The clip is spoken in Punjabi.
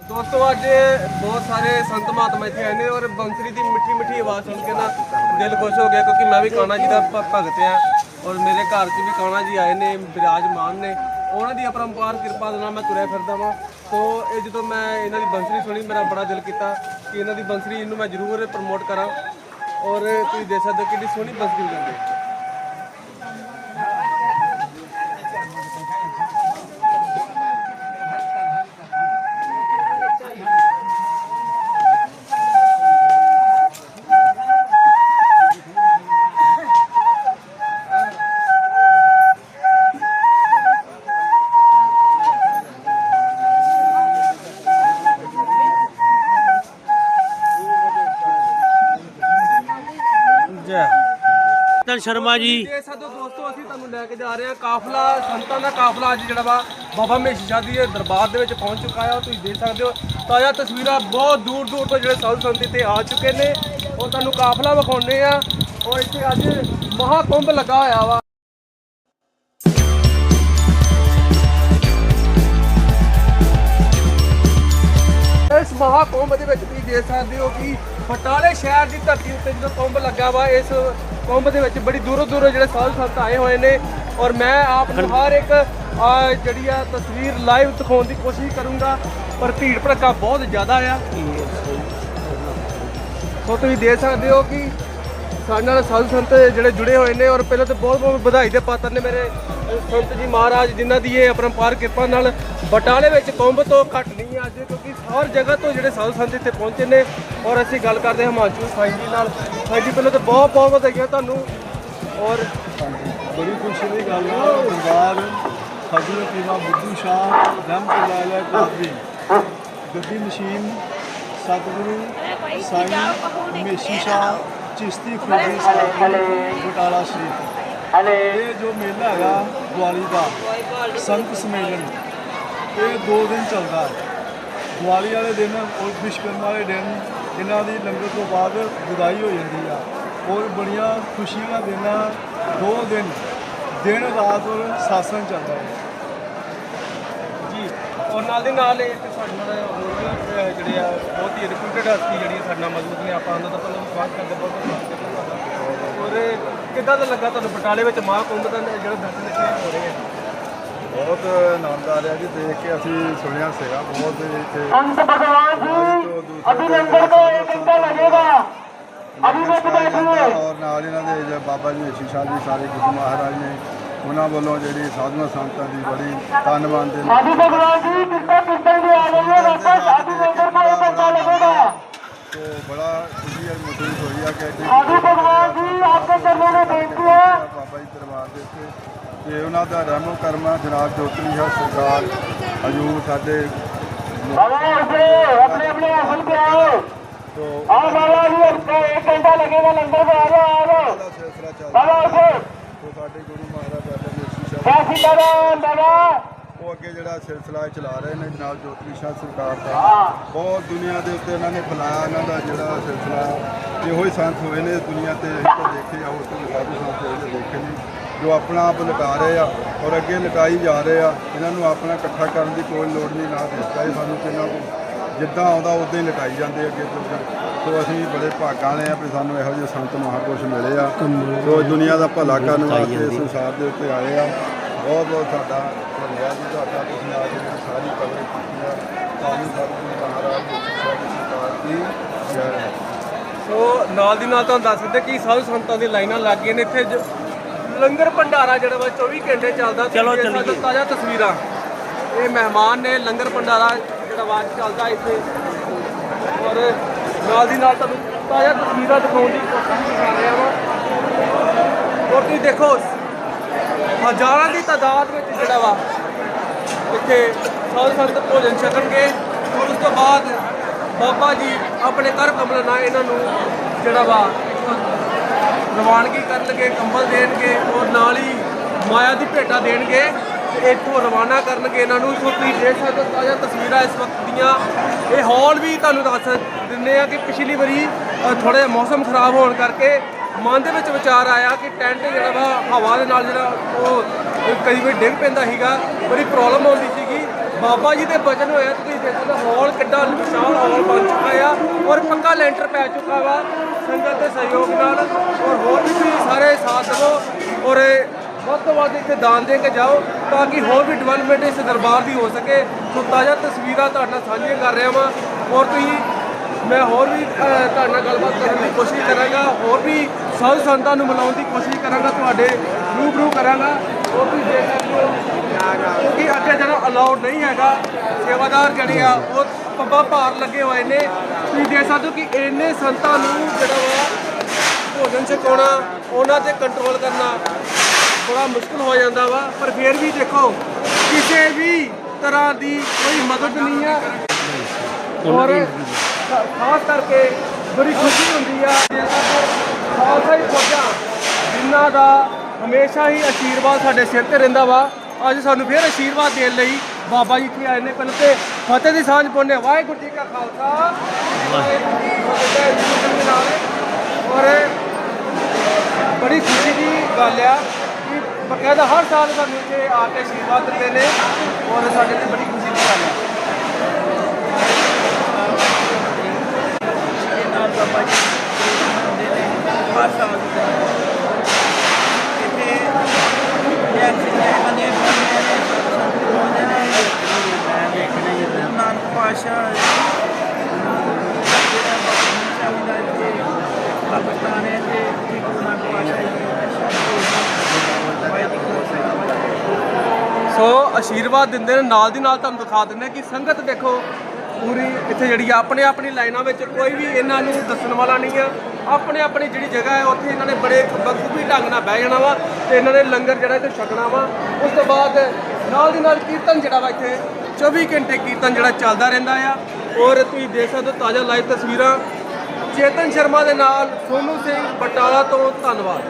ਦੋਸਤੋ, ਅੱਜ ਬਹੁਤ ਸਾਰੇ ਸੰਤ ਮਹਾਤਮਾ ਇੱਥੇ ਆਏ ਨੇ ਔਰ ਬੰਸਰੀ ਦੀ ਮਿੱਠੀ ਮਿੱਠੀ ਆਵਾਜ਼ ਸੁਣ ਕੇ ਨਾ ਦਿਲ ਖੁਸ਼ ਹੋ ਗਿਆ ਕਿਉਂਕਿ ਮੈਂ ਵੀ ਕਾਣਾ ਜੀ ਦਾ ਭਗਤ ਆ ਔਰ ਮੇਰੇ ਘਰ 'ਚ ਵੀ ਕਾਣਾ ਜੀ ਆਏ ਨੇ, ਬਿਰਾਜਮਾਨ ਨੇ। ਉਹਨਾਂ ਦੀ ਅਪਰੰਪਾਰ ਕਿਰਪਾ ਦੇ ਨਾਲ ਮੈਂ ਤੁਰਿਆ ਫਿਰਦਾ ਵਾਂ। ਸੋ ਇਹ ਜਦੋਂ ਮੈਂ ਇਹਨਾਂ ਦੀ ਬੰਸਰੀ ਸੁਣੀ, ਮੇਰਾ ਬੜਾ ਦਿਲ ਕੀਤਾ ਕਿ ਇਹਨਾਂ ਦੀ ਬੰਸਰੀ ਨੂੰ ਮੈਂ ਜ਼ਰੂਰ ਪ੍ਰਮੋਟ ਕਰਾਂ। ਔਰ ਤੁਸੀਂ ਦੇਖ ਸਕਦੇ ਹੋ ਕਿੰਨੀ ਸੋਹਣੀ ਬੰਸਰੀ ਵਜਾਉਂਦੇ ਜੈ ਚਲ ਸ਼ਰਮਾ ਜੀ। ਇਹ ਸਾਡੋ ਦੋਸਤੋ, ਅਸੀਂ ਤੁਹਾਨੂੰ ਲੈ ਕੇ ਜਾ ਰਹੇ ਹਾਂ ਕਾਫਲਾ, ਸੰਤਾਂ ਦਾ ਕਾਫਲਾ ਅੱਜ ਜਿਹੜਾ ਵਾ, ਬਾਬਾ ਮਹੇਸ਼ੀ ਸ਼ਾਹ ਦੀ ਦੇ ਦਰਬਾਰ ਦੇ ਵਿੱਚ ਪਹੁੰਚ ਚੁੱਕਾ ਆ। ਤੁਸੀਂ ਦੇਖ ਸਕਦੇ ਹੋ, ਤਾਜ਼ਾ ਤਸਵੀਰਾਂ ਬਹੁਤ ਦੂਰ ਦੂਰ ਤੋਂ ਜਿਹੜੇ ਸਾਧੂ ਸੰਤ ਇੱਥੇ ਆ ਚੁੱਕੇ ਨੇ। ਉਹ ਤੁਹਾਨੂੰ ਕਾਫਲਾ ਵਿਖਾਉਂਦੇ ਆ ਔਰ ਇੱਥੇ ਅੱਜ ਮਹਾਕੁੰਭ ਲੱਗਾ ਹੋਇਆ ਵਾ। ਇਸ ਮਹਾਕੁੰਭ ਦੇ ਵਿੱਚ ਤੁਸੀਂ ਦੇਖ ਸਕਦੇ ਹੋ ਕਿ ਬਟਾਲੇ ਸ਼ਹਿਰ ਦੀ ਧਰਤੀ ਉੱਤੇ ਜਦੋਂ ਕੁੰਭ ਲੱਗਾ ਵਾ, ਇਸ ਕੁੰਭ ਦੇ ਵਿੱਚ ਬੜੀ ਦੂਰੋਂ ਦੂਰੋਂ ਜਿਹੜੇ ਸਾਧੂ ਸੰਤ ਆਏ ਹੋਏ ਨੇ। ਔਰ ਮੈਂ ਆਪ ਨੂੰ ਹਰ ਇੱਕ ਆ ਜਿਹੜੀ ਆ ਤਸਵੀਰ ਲਾਈਵ ਦਿਖਾਉਣ ਦੀ ਕੋਸ਼ਿਸ਼ ਕਰੂੰਗਾ, ਪਰ ਭੀੜ ਭੜੱਕਾ ਬਹੁਤ ਜ਼ਿਆਦਾ ਆ। ਸੋ ਤੁਸੀਂ ਦੇਖ ਸਕਦੇ ਹੋ ਕਿ ਸਾਡੇ ਨਾਲ ਸਾਧੂ ਸੰਤ ਜਿਹੜੇ ਜੁੜੇ ਹੋਏ ਨੇ, ਔਰ ਪਹਿਲਾਂ ਤਾਂ ਬਹੁਤ ਬਹੁਤ ਵਧਾਈ ਦੇ ਪਾਤਰ ਨੇ ਮੇਰੇ। ਸੰਤ ਜੀ ਮਹਾਰਾਜ ਜਿਨ੍ਹਾਂ ਦੀ ਇਹ ਅਪਰੰਪਾਰ ਕਿਰਪਾ ਨਾਲ ਬਟਾਲੇ ਵਿੱਚ ਕੁੰਭ ਤੋਂ ਘੱਟ ਨਹੀਂ ਹੈ ਅੱਜ ਕਿਉਂਕਿ ਹਰ ਜਗ੍ਹਾ ਤੋਂ ਜਿਹੜੇ ਸਾਧੂ ਸੰਤ ਇੱਥੇ ਪਹੁੰਚੇ ਨੇ ਔਰ ਅਸੀਂ ਗੱਲ ਕਰਦੇ ਹਾਂ ਹਿਮਾਚੂ ਸਾਈਂ ਜੀ ਨਾਲ। ਸਾਈਂ ਜੀ ਪਹਿਲਾਂ ਤਾਂ ਬਹੁਤ ਬਹੁਤ ਵਧਾਈਆਂ ਤੁਹਾਨੂੰ। ਔਰ ਬੜੀ ਖੁਸ਼ੀ ਦੀ ਗੱਲ ਹੈ ਦਰਬਾਰ ਹਜ਼ਰਤ ਇਮਾਮ ਬੁੱਧੂ ਸ਼ਾਹ ਰਹਿਮਤੁல்லாਹ ਅਲੈਹ ਕਾਦਰੀ ਗੱਦੀ ਮਸ਼ੀਨ ਸਤਿਗੁਰੂ ਸਾਈਂ ਮੇਸ਼ੀ ਸ਼ਾਹ ਚਿਸ਼ਤੀ ਖੁਦੀ ਸਾਹਿਬ ਬਟਾਲਾ ਸ਼ਰੀਫ। ਇਹ ਜੋ ਮੇਲਾ ਹੈਗਾ ਦੀਵਾਲੀ ਦਾ ਸੰਤ ਸੰਮੇਲਨ। ਇਹ ਦੋ ਦਿਨ ਚੱਲਦਾ ਹੈ। ਦੀਵਾਲੀ ਵਾਲੇ ਦਿਨ ਔਰ ਵਿਸ਼ਵਕਰਮਾ ਵਾਲੇ ਦਿਨ, ਇਹਨਾਂ ਦੀ ਲੰਗਰ ਤੋਂ ਬਾਅਦ ਵਿਦਾਈ ਹੋ ਜਾਂਦੀ ਆ। ਔਰ ਬੜੀਆਂ ਖੁਸ਼ੀਆਂ ਦਾ ਦਿਨ ਆ। ਦੋ ਦਿਨ ਦਿਨ ਰਾਤ ਔਰ ਸਾਸਨ ਚੱਲਦਾ ਹੈ। ਜੀ, ਔਰ ਨਾਲ ਦੇ ਨਾਲ ਇਹ ਤੇ ਸਾਡੇ ਨਾਲ ਹੋਰ ਜਿਹੜੇ ਆ, ਬਹੁਤ ਹੀ ਰਿਪਿਊਟਡ ਹਸਤੀ ਜਿਹੜੀ ਸਾਡੇ ਨਾਲ ਮੌਜੂਦ ਨੇ। ਆਪਾਂ ਉਹਨਾਂ ਦਾ ਪਹਿਲਾਂ ਵਿਸ਼ਵਾਸ ਕਰਦੇ ਬਹੁਤ ਬਹੁਤ ਸਵਾਗਤ ਕਿੱਦਾਂ ਦਾ ਲੱਗਾ ਤੁਹਾਨੂੰ ਬਟਾਲੇ ਵਿੱਚ ਮਾਂ ਬਹੁਤ ਆਨੰਦ ਆ ਰਿਹਾ ਜੀ ਦੇਖ ਕੇ ਅਸੀਂ ਸੁਣਿਆ ਸੀਗਾ ਬਹੁਤ ਇੱਥੇ ਅੰਤ ਭਗਵਾਨ ਜੀ ਅਭੀ ਲੰਗਰ ਕੋ 1 ਘੰਟਾ ਲੱਗੇਗਾ। ਅਭੀ ਵਿੱਚ ਬੈਠੇ ਔਰ ਨਾਲ ਇਹਨਾਂ ਦੇ ਬਾਬਾ ਜੀ ਸ਼ੀਸ਼ਾ ਜੀ ਸਾਰੇ ਗੁਰੂ ਮਹਾਰਾਜ ਨੇ ਉਹਨਾਂ ਵੱਲੋਂ ਜਿਹੜੀ ਸਾਧਨਾ ਸੰਤਾਂ ਦੀ ਬੜੀ ਧੰਨਵਾਦ ਦੇ ਸਾਡੀ ਭਗਵਾਨ ਜੀ ਕਿਰਪਾ ਕਰਦੇ ਆ ਰਹੇ ਹੋ। ਵਾਪਸ ਆਦੀ ਨਗਰ ਕੋ ਇਹ ਬੰਦਾ ਲੱਗੇਗਾ। ਤੇ ਬੜਾ ਸਾਡੀ ਭਗਵਾਨ ਜੀ ਆਪਕੇ ਚਰਨਾਂ ਨੂੰ ਬੇਨਤੀ ਹੈ। ਬਾਬਾ ਜੀ ਦਰਬਾਰ ਦੇ ਉੱਤੇ ਤੇ ਉਹਨਾਂ ਦਾ ਰਹਿਮੋ ਕਰਮਾ ਜਨਾਬ ਜੋਤਲੀ ਹੈ ਸਰਕਾਰ ਹਜੂਰ ਸਾਡੇ ਬਾਬਾ ਜੀ ਆਪਣੇ ਆਪਣੇ ਆਸਣ ਤੇ ਆਓ। तो आ बाबा जी आपको एक घंटा लगेगा लंगर पे आ जाओ आ जाओ बाबा जी तो साडे गुरु महाराज बाबा ਉਹ ਅੱਗੇ ਜਿਹੜਾ ਸਿਲਸਿਲਾ ਚਲਾ ਰਹੇ ਨੇ ਜਨਾਬ ਜੋਤਰੀ ਸ਼ਾਹ ਸਰਕਾਰ ਦਾ। ਬਹੁਤ ਦੁਨੀਆ ਦੇ ਉੱਤੇ ਇਹਨਾਂ ਨੇ ਫੈਲਾਇਆ, ਇਹਨਾਂ ਦਾ ਜਿਹੜਾ ਸਿਲਸਿਲਾ ਇਹੋ ਹੀ ਸੰਤ ਹੋਏ ਨੇ ਦੁਨੀਆ ਤੇ, ਅਸੀਂ ਤਾਂ ਦੇਖੇ ਆ, ਹੋਰ ਕੋਈ ਸਾਧੂ ਸੰਤ ਹੋਏ ਨੇ ਦੇਖੇ ਨਹੀਂ। ਜੋ ਆਪਣਾ ਆਪ ਲਟਾ ਰਹੇ ਆ ਔਰ ਅੱਗੇ ਲਟਾਈ ਜਾ ਰਹੇ ਆ, ਇਹਨਾਂ ਨੂੰ ਆਪਣਾ ਇਕੱਠਾ ਕਰਨ ਦੀ ਕੋਈ ਲੋੜ ਨਹੀਂ, ਨਾ ਦਿੱਤਾ ਇਹ ਸਾਨੂੰ ਕਿੰਨਾ ਜਿੱਦਾਂ ਆਉਂਦਾ, ਉਦਾਂ ਹੀ ਲਟਾਈ ਜਾਂਦੇ ਅੱਗੇ ਤੋਂ ਸੋ ਅਸੀਂ ਬੜੇ ਭਾਗਾਂ ਵਾਲੇ ਆ ਵੀ ਸਾਨੂੰ ਇਹੋ ਜਿਹੇ ਸੰਤ ਮਹਾਂਪੁਰਸ਼ ਮਿਲੇ ਆ। ਸੋ ਦੁਨੀਆ ਦਾ ਭਲਾ ਕਰਨ ਵਾਸਤੇ ਸੰਸਾਰ ਦੇ ਉੱਤੇ ਆਏ ਆ। ਬਹੁਤ ਬਹੁਤ ਸਾਡਾ ਜੀ ਤੁਹਾਡਾ ਤੁਸੀਂ ਆ ਕੇ ਮੇਰੀ ਸਾਰੀ ਕਵਰ ਕੀਤੀ ਆ। ਤੁਹਾਨੂੰ ਸਤਿਗੁਰੂ ਮਹਾਰਾਜ ਸਾਡੀ ਸਰਕਾਰ ਦੀ ਜੈ ਸੋ ਨਾਲ ਦੀ ਨਾਲ ਤੁਹਾਨੂੰ ਦੱਸ ਦਿੰਦੇ ਕਿ ਸਾਧੂ ਸੰਤਾਂ ਦੀ ਲਾਈਨਾਂ ਲੱਗ ਗਈਆਂ ਨੇ। ਇੱਥੇ ਜ- ਲੰਗਰ ਭੰਡਾਰਾ ਜਿਹੜਾ ਵਾ 24 ਘੰਟੇ ਚੱਲਦਾ। ਤੁਸੀਂ ਚਲੋ ਦੇਖ ਸਕਦੇ ਹੋ ਚੱਲੀਏ। ਤਾਜ਼ਾ ਤਸਵੀਰਾਂ। ਇਹ ਮਹਿਮਾਨ ਨੇ ਲੰਗਰ ਭੰਡਾਰਾ ਜਿਹੜਾ ਵਾ ਚੱਲਦਾ ਇੱਥੇ। ਔਰ ਨਾਲ ਦੀ ਨਾਲ ਤੁਹਾਨੂੰ ਤਾਜ਼ਾ ਤਸਵੀਰਾਂ ਦਿਖਾਉਣ ਦੀ ਕੋਸ਼ਿਸ਼ ਕਰ ਰਿਹਾ ਵਾਂ। ਔਰ ਤੁਸੀਂ ਦੇਖੋ ਹਜ਼ਾਰਾਂ ਦੀ ਤਾਦਾਦ ਵਿੱਚ ਜਿਹੜਾ ਵਾ ਇੱਥੇ ਸਾਧ ਸੰਤ ਭੋਜਨ ਛਕਣਗੇ ਔਰ ਉਸ ਤੋਂ ਬਾਅਦ ਬਾਬਾ ਜੀ ਆਪਣੇ ਕਰ ਕਮਲ ਨਾਲ ਇਹਨਾਂ ਨੂੰ ਜਿਹੜਾ ਵਾ ਰਵਾਨਗੀ ਕਰਨਗੇ, ਕੰਬਲ ਦੇਣਗੇ ਔਰ ਨਾਲ ਹੀ ਮਾਇਆ ਦੀ ਭੇਟਾ ਦੇਣਗੇ ਤੇ ਇੱਥੋਂ ਰਵਾਨਾ ਕਰਨਗੇ ਇਹਨਾਂ ਨੂੰ। ਸੋ ਤੁਸੀਂ ਦੇਖ ਸਕਦੇ ਹੋ ਤਾਜ਼ਾ ਤਸਵੀਰਾਂ ਇਸ ਵਕਤ ਦੀਆਂ। ਇਹ ਹਾਲ ਵੀ ਤੁਹਾਨੂੰ ਦੱਸ ਦਿੰਦੇ ਆ ਕਿ ਪਿਛਲੀ ਵਾਰੀ ਥੋੜਾ ਜਿਹਾ ਮੌਸਮ ਖਰਾਬ ਹੋਣ ਕਰਕੇ ਮਨ ਦੇ ਵਿੱਚ ਵਿਚਾਰ ਆਇਆ ਕਿ ਟੈਂਟ ਜਿਹੜਾ ਵਾ ਹਵਾ ਦੇ ਨਾਲ ਜਿਹੜਾ ਉਹ ਕਈ ਵਾਰ ਡਿੱਗ ਪੈਂਦਾ ਸੀਗਾ, ਬੜੀ ਪ੍ਰੋਬਲਮ ਆਉਂਦੀ ਸੀਗੀ। ਬਾਬਾ ਜੀ ਦੇ ਬਚਨ ਹੋਇਆ ਤੁਸੀਂ ਦੇਖੋ ਤਾਂ ਹਾਲ ਕਿੱਡਾ ਵਿਸ਼ਾਲ ਹਾਲ ਬਣ ਚੁੱਕਾ ਆ ਔਰ ਪੱਕਾ ਲੈਂਟਰ ਪੈ ਚੁੱਕਾ ਵਾ, ਸੰਗਤ ਦੇ ਸਹਿਯੋਗ ਨਾਲ। ਔਰ ਹੋਰ ਵੀ ਤੁਸੀਂ ਸਾਰੇ ਸਾਥ ਦਿਵੋ ਔਰ ਵੱਧ ਤੋਂ ਵੱਧ ਇੱਥੇ ਦਾਨ ਦੇ ਕੇ ਜਾਓ ਤਾਂ ਕਿ ਹੋਰ ਵੀ ਡਿਵੈਲਪਮੈਂਟ ਇਸ ਦਰਬਾਰ ਦੀ ਹੋ ਸਕੇ। ਸੋ ਤਾਜ਼ਾ ਤਸਵੀਰਾਂ ਤੁਹਾਡੇ ਨਾਲ ਸਾਂਝੀਆਂ ਕਰ ਰਿਹਾ ਵਾਂ। ਔਰ ਤੁਸੀਂ, ਮੈਂ ਹੋਰ ਵੀ ਤੁਹਾਡੇ ਨਾਲ ਗੱਲਬਾਤ ਕਰਨ ਦੀ ਕੋਸ਼ਿਸ਼ ਕਰਾਂਗਾ। ਹੋਰ ਵੀ ਸਾਧ ਸੰਤਾਂ ਨੂੰ ਮਿਲਾਉਣ ਦੀ ਕੋਸ਼ਿਸ਼ ਕਰਾਂਗਾ, ਤੁਹਾਡੇ ਰੂਬਰੂ ਕਰਾਂਗਾ। ਉਹ ਵੀ ਦੇਖ ਸਕਦੇ ਹੋ। ਕਿਉਂਕਿ ਅੱਗੇ ਜਿਹੜਾ ਅਲਾਉਡ ਨਹੀਂ ਹੈਗਾ, ਸੇਵਾਦਾਰ ਜਿਹੜੇ ਆ, ਉਹ ਪੱਬਾ ਭਾਰ ਲੱਗੇ ਹੋਏ ਨੇ। ਤੁਸੀਂ ਦੇਖ ਸਕਦੇ ਹੋ ਕਿ ਇੰਨੇ ਸੰਤਾਂ ਨੂੰ ਜਿਹੜਾ ਵਾ ਭੋਜਨ ਛਕਾਉਣਾ, ਉਹਨਾਂ ਤੇ ਕੰਟਰੋਲ ਕਰਨਾ ਬੜਾ ਮੁਸ਼ਕਲ ਹੋ ਜਾਂਦਾ ਵਾ। ਪਰ ਫਿਰ ਵੀ ਦੇਖੋ, ਕਿਸੇ ਵੀ ਤਰ੍ਹਾਂ ਦੀ ਕੋਈ ਮਦਦ ਨਹੀਂ ਆ। ਔਰ ਖਾਸ ਕਰਕੇ ਬੜੀ ਖੁਸ਼ੀ ਹੁੰਦੀ ਆ, ਜੇ ਸਾਡੇ ਖਾਲਸਾ ਹੀ ਫੌਜਾਂ ਜਿਨ੍ਹਾਂ ਦਾ ਹਮੇਸ਼ਾ ਹੀ ਆਸ਼ੀਰਵਾਦ ਸਾਡੇ ਸਿਰ ਤੇ ਰਹਿੰਦਾ ਵਾ। ਅੱਜ ਸਾਨੂੰ ਫਿਰ ਆਸ਼ੀਰਵਾਦ ਦੇਣ ਲਈ ਬਾਬਾ ਜੀ ਇੱਥੇ ਆਏ ਨੇ ਪਹਿਲਾਂ ਤੇ ਫਤਿਹ ਦੀ ਸਾਂਝ ਪਾਉਂਦੇ ਹਾਂ। ਵਾਹਿਗੁਰੂ ਜੀ ਕਾ ਖਾਲਸਾ। ਵਾਹਿਗੁਰੂ ਜੀ ਔਰ ਬੜੀ ਖੁਸ਼ੀ ਦੀ ਗੱਲ ਆ ਕਿ ਬਕਾਇਦਾ ਹਰ ਸਾਲ ਸਾਨੂੰ ਇੱਥੇ ਆ ਕੇ ਆਸ਼ੀਰਵਾਦ ਦਿੰਦੇ ਨੇ। ਔਰ ਸਾਡੇ ਤੇ ਬੜੀ ਖੁਸ਼ੀ ਦੀ ਗੱਲ ਹੈ ਨਾਲ ਬਾਬਾ ਜੀ ਹੁੰਦੇ ਨੇ ਹਰ ਸਾਲ ਇੱਥੇ ਐਕਸੀਡੈਂਟ ਬਣੇ ਬੰਦੇ ਨੇ ਸੰਤ ਹੁੰਦੇ ਨੇ ਗੁਰੂ ਨਾਨਕ ਪਾਕਿਸਤਾਨ ਹੈ ਤੇ ਗੁਰੂ ਨਾਨਕ ਪਾਸ਼ਾ ਸੋ ਆਸ਼ੀਰਵਾਦ ਦਿੰਦੇ ਨੇ, ਨਾਲ ਦੀ ਨਾਲ ਤੁਹਾਨੂੰ ਦਿਖਾ ਦਿੰਦੇ ਕਿ ਸੰਗਤ ਦੇਖੋ ਪੂਰੀ ਇੱਥੇ ਜਿਹੜੀ ਆ, ਆਪਣੇ ਆਪਣੀ ਲਾਈਨਾਂ ਵਿੱਚ ਕੋਈ ਵੀ ਇਹਨਾਂ ਨੂੰ ਦੱਸਣ ਵਾਲਾ ਨਹੀਂ ਆ। ਆਪਣੇ ਆਪਣੀ ਜਿਹੜੀ ਜਗ੍ਹਾ ਹੈ, ਉੱਥੇ ਇਹਨਾਂ ਨੇ ਬੜੇ ਬਖੂਬੀ ਢੰਗ ਨਾਲ ਬਹਿ ਜਾਣਾ ਵਾ ਤੇ ਇਹਨਾਂ ਨੇ ਲੰਗਰ ਜਿਹੜਾ ਇੱਥੇ ਛਕਣਾ ਵਾ। ਉਸ ਤੋਂ ਬਾਅਦ ਨਾਲ ਦੀ ਨਾਲ ਕੀਰਤਨ ਜਿਹੜਾ ਵਾ ਇੱਥੇ 24 ਘੰਟੇ ਕੀਰਤਨ ਜਿਹੜਾ ਚੱਲਦਾ ਰਹਿੰਦਾ ਆ। ਔਰ ਤੁਸੀਂ ਦੇਖ ਸਕਦੇ ਹੋ ਤਾਜ਼ਾ ਲਾਈਵ ਤਸਵੀਰਾਂ। ਚੇਤਨ ਸ਼ਰਮਾ ਦੇ ਨਾਲ ਸੋਨੂ ਸਿੰਘ ਬਟਾਲਾ ਤੋਂ ਧੰਨਵਾਦ।